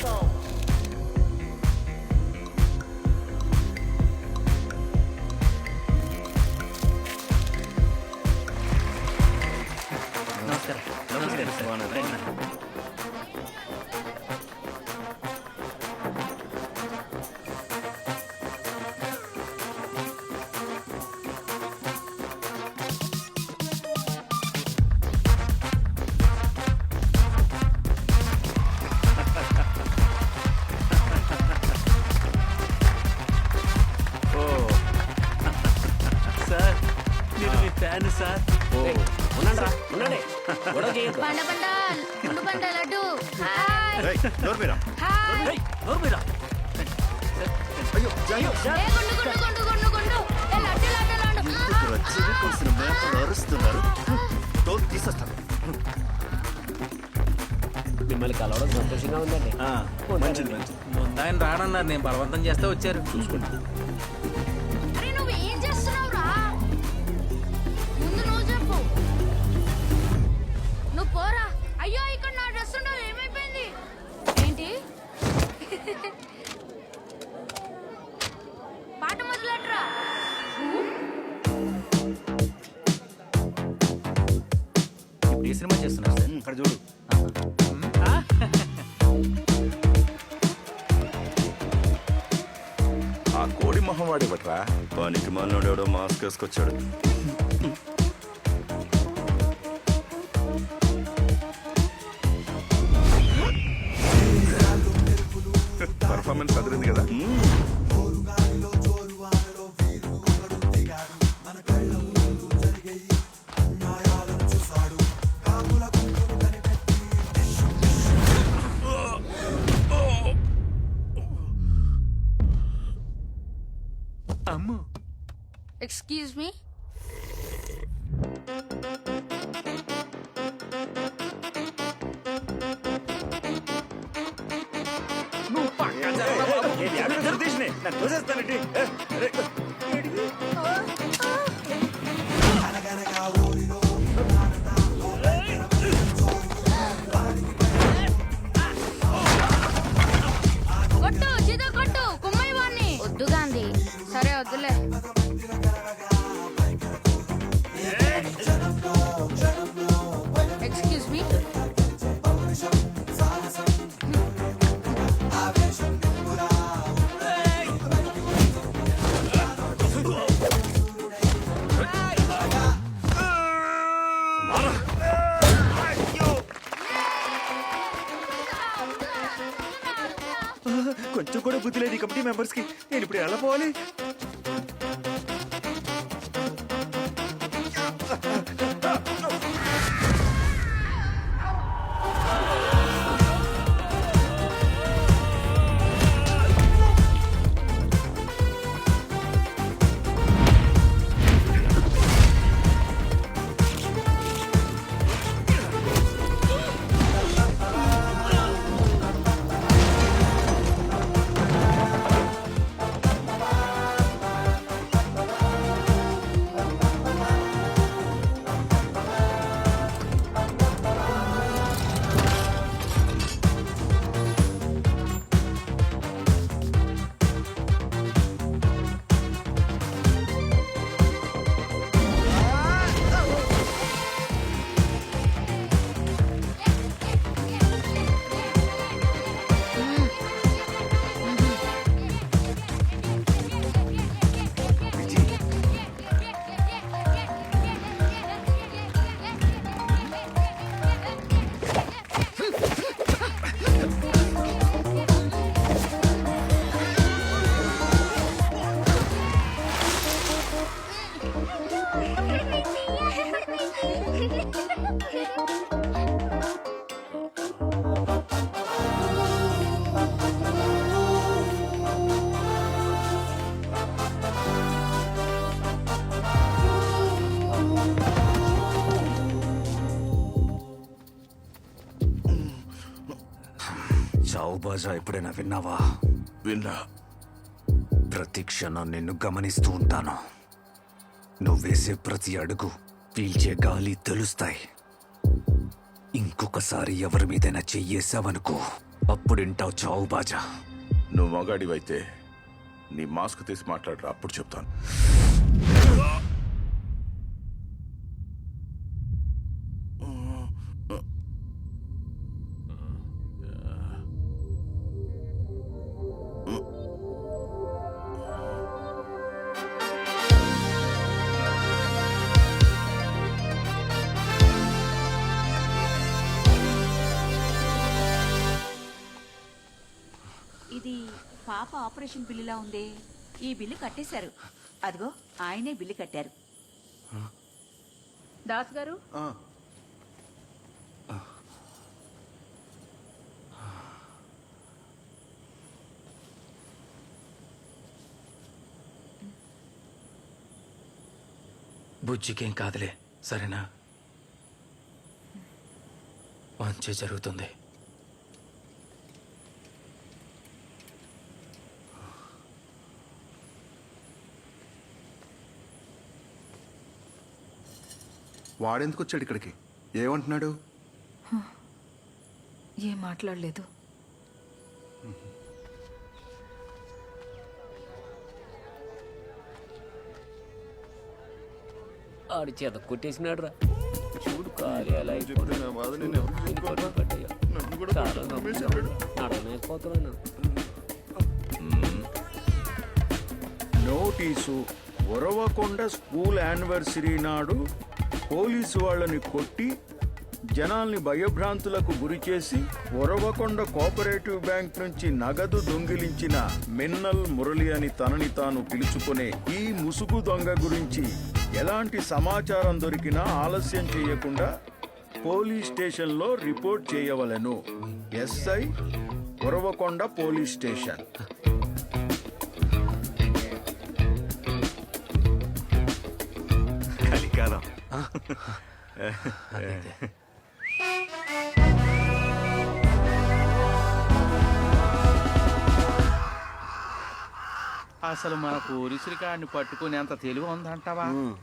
Bravo. Fan sir. ఉండండి రా ఉండండి. గొడవ చేయొద్దు. పండ పండ గుండు పండ లడ్డు హాయ్. ఏయ్, నోరు మీరా? హాయ్. ఏయ్, నోరు మీరా? అయ్యో అయ్యో ఏ గుండు గుండు గుండు గుండు గుండు. ఏ లడ్డు లడ్డు లడ్డు. ఇక్కడ చెవి కోసిన మేకలు అరుస్తున్నారు. తోలు తీసేస్తాను మిమ్మల్ని కలవడం సంతోషంగా ఉందండి. మంచిది మంచిది. ముందు ఆయన రానన్నారు నేను బలవంతం చేస్తే వచ్చారు. చూసుకోండి. పాట మొదలెట్రా ఇప్పుడు ఏ సినిమా చేస్తున్నారు సార్. ఇక్కడ చూడు. ఆ కోడి మొహం వాడేవట్రా పనికి మాలినోడెవడో మాస్క్ వేసుకొచ్చాడు. పర్ఫార్మెన్స్ అదిరింది కదా. అమ్ము. ఎక్స్క్యూజ్ మీ కొట్టు సీత కొట్టు కుమ్మయ్య వాణ్ణి. వద్దు గాంధీ. సరే వద్దులే. కొంచెం కూడా బుద్ధి లేదు ఈ కమిటీ మెంబర్స్కి నేను ఇప్పుడు ఎలా పోవాలి? బాజా ఎప్పుడైనా విన్నావా? విన్నా. ప్రతి క్షణం నిన్ను గమనిస్తూ ఉంటాను. నువ్వు వేసే ప్రతి అడుగు పీల్చే గాలి తెలుస్తాయి. ఇంకొకసారి ఎవరి మీదైనా చెయ్యేసావనుకో అప్పుడింటావు చావు బాజా. నువ్వు మగాడివైతే నీ మాస్క్ తీసి మాట్లాడరా అప్పుడు చెప్తాను. ఇది పాప ఆపరేషన్ బిల్లులా ఉందే. ఈ బిల్లు కట్టేశారు. అదిగో ఆయనే బిల్లు కట్టారు. దాస్ గారు? బుజ్జికేం కాదులే సరేనా? మంచి జరుగుతుంది. వాడెందుకు వచ్చాడు ఇక్కడికి? ఏమంటున్నాడు? ఏం మాట్లాడలేదు. ఆడి చేత కొట్టేసినాడు రా చూడు నోటీసు ఉరవకొండ స్కూల్ యానివర్సరీ నాడు పోలీసు వాళ్ళని కొట్టి జనాల్ని భయభ్రాంతులకు గురిచేసి ఒరవకొండ కోఆపరేటివ్ బ్యాంక్ నుంచి నగదు దొంగిలించిన మిన్నల్ మురళి అని తనని తాను పిలుచుకునే ఈ ముసుగు దొంగ గురించి ఎలాంటి సమాచారం దొరికినా ఆలస్యం చేయకుండా పోలీస్ స్టేషన్లో రిపోర్ట్ చేయవలెను. SI Uravakonda police station. కలికాలం అసలు మన పట్టుకుని అంత తెలివి ఉందంటావా?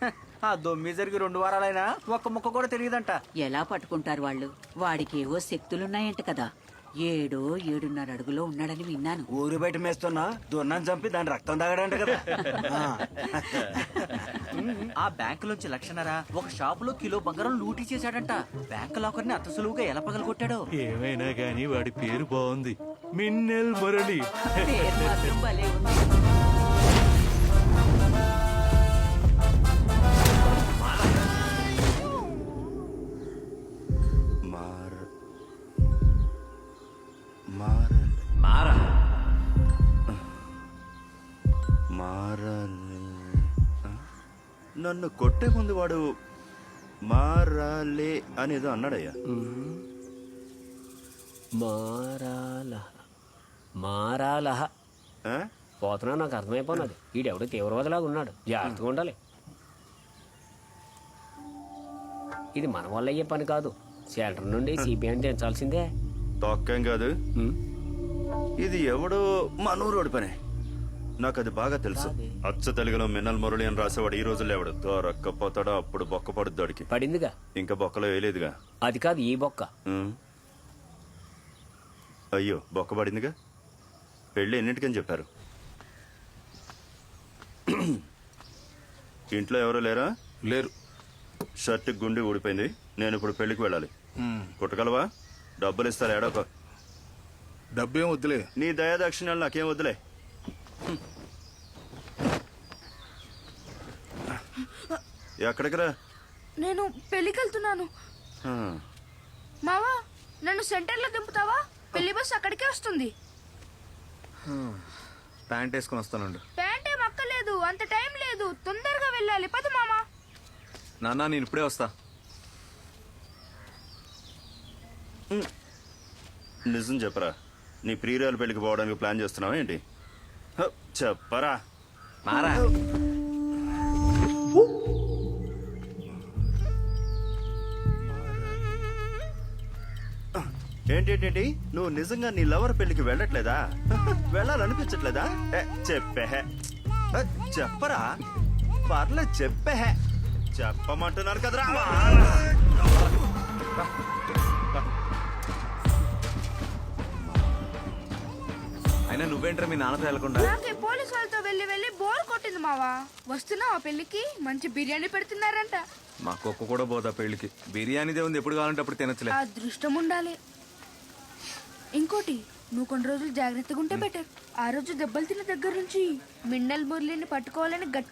ఆ దొమ్మి జరిగి రెండు వారాలైనా ఒక్క ముక్క కూడా తెలియదంట ఎలా పట్టుకుంటారు వాళ్ళు? వాడికి ఏవో శక్తులున్నాయంట కదా. ఏడో ఏడున్నర అడుగులో ఉన్నాడని విన్నాను. ఊరు బయట మేస్తున్నా దున్నాన్ని చంపి దాని రక్తం తాగడంట కదా. ఆ బ్యాంకు నుంచి లక్షణరా ఒక షాపులో కిలో బంగారం లూటీ చేశాడంట. బ్యాంకు లాకర్ని అంత సులువుగా ఎలా పగలగొట్టాడో? ఏమైనా గాని వాడి పేరు బాగుంది. మిన్నెల్ మురళి. పేరు మాత్రం భలే ఉంది. నన్ను కొట్టే ముందు వాడు మారాలే అనేదో అన్నాడయ్యా. మారాల మారాలహ. ఆ? పోతున్నా నాకు అర్థమైపోయినది ఈడెవడో తీవ్రవాదిలాగా ఉన్నాడు. జాగ్రత్తగా ఉండాలి. ఇది మన వల్ల అయ్యే పని కాదు. సెంటర్ నుండి సిపిఐని తెంచాల్సిందే. తొక్కేం కాదు? ఇది ఎవడో మనూరోడి పని. నాకు అది బాగా తెలుసు. అచ్చ తెలుగులో మిన్నల్ మురళి అని రాసేవాడు ఈ రోజుల్లో ఎవడు దొరక్కపోతాడో? అప్పుడు బొక్క పడుద్ది వాడికి పడిందిగా? ఇంకా బొక్కలో వేయలేదుగా. అది కాదు ఈ బొక్క. అయ్యో బొక్క పడిందిగా? పెళ్ళి ఎన్నింటికని చెప్పారు? ఇంట్లో ఎవరో లేరా? లేరు. షర్ట్ గుండి ఊడిపోయింది. నేను ఇప్పుడు పెళ్ళికి వెళ్ళాలి. కుట్టగలవా? డబ్బులు ఇస్తారు ఏడోక? డబ్బేం వద్దులే. నీ దయాదాక్షిణ్యాలు నాకేం వద్దులే. ఎక్కడికి రా. నేను పెళ్ళికి వెళ్తున్నాను ఆ, మావా నన్ను సెంటర్లో దింపుతావా? పెళ్ళి బస్ అక్కడికే వస్తుంది. ప్యాంట్ వేసుకొని వస్తానండు. ప్యాంట్ ఏం అక్కర్లేదు అంత టైం లేదు తొందరగా వెళ్ళాలి. పద మామా నాన్న నేను ఇప్పుడే వస్తా. నిజం చెప్పరా నీ ప్రియురాలు పెళ్ళికి పోవడానికి ప్లాన్ చేస్తున్నావా ఏంటి? హ, చెప్పరా. మారా. ఏంటేంటి నువ్వు నిజంగా నీ లవర్ పెళ్ళికి వెళ్ళట్లేదా? వెళ్ళాలనిపించట్లేదా? చెప్పేహే. చెప్పరా? పర్లే చెప్పేహే. చెప్పమంటున్నారు కదరా. అయినా నువ్వేంటరా మీ నాన్నతో వెళ్ళకుండా? పోలీసు పోలీస్ వాళ్ళతో వెళ్ళి వెళ్ళి బోర్ కొట్టింది మావా. వస్తున్నావా పెళ్ళికి? మంచి బిర్యానీ పెడుతున్నారంట. మా కుక్క కూడా పోదా పెళ్ళికి. బిర్యానీదే ఉంది ఎప్పుడు కావాలంటే అప్పుడు తినచ్చలే. అదృష్టం ఉండాలి. ఇంకోటి నువ్వు కొన్ని రోజులు జాగ్రత్తగా ఉంటే బెటర్ ఆ రోజు దెబ్బలు తిన్న దగ్గర నుంచి మిన్నల్ మురళిని పట్టుకోవాలని గట్టి